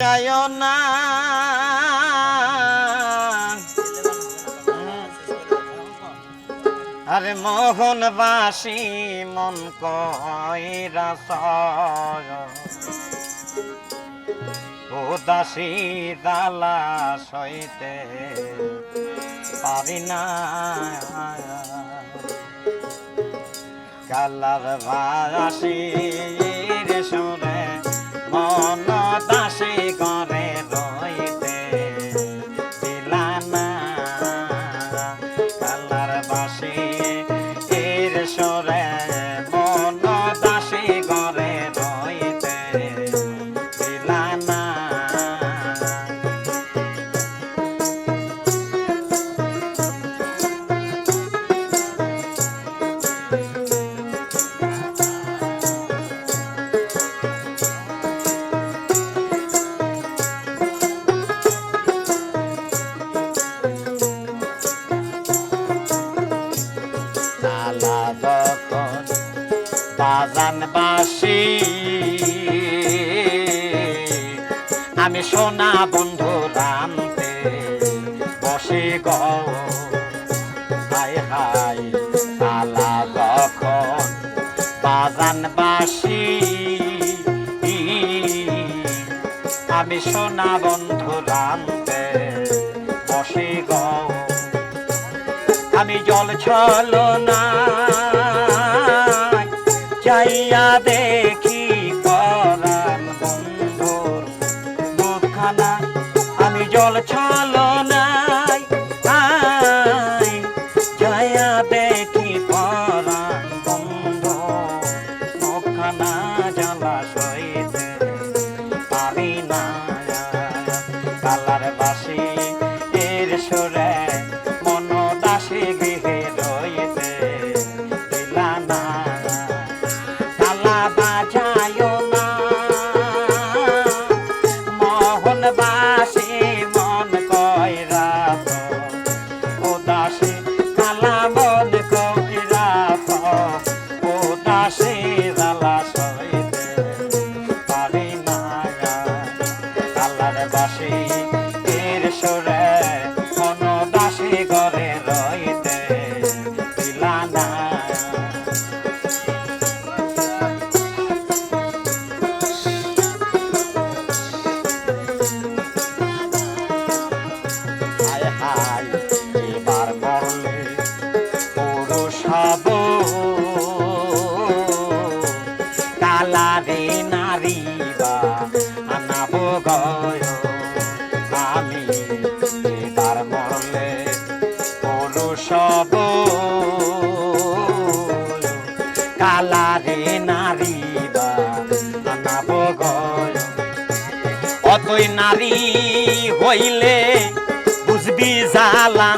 না। আরে মোহনবাসী মন কইরা ও দাসী দালা সইতে পারি না। কালার বাসী রে বাজান বাসি আমি সোনা বন্ধু রামতে বসে গ। হাই হাই তালা যখন বাজান বাসি আমি সোনা বন্ধু রামতে বসে গ। আমি জল ছল না চাইয়া দেখি করান বন্ধুর দুখানা। আমি জল ছল নাই চাইয়া দেখি পরাণ কালারে নারী অতই নারী হইলে বুঝবি জালা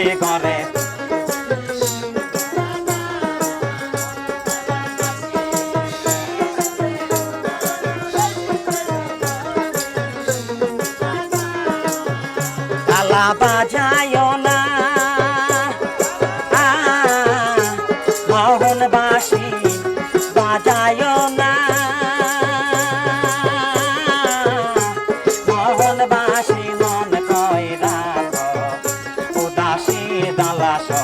দাসে করে তালা বাজায় Last.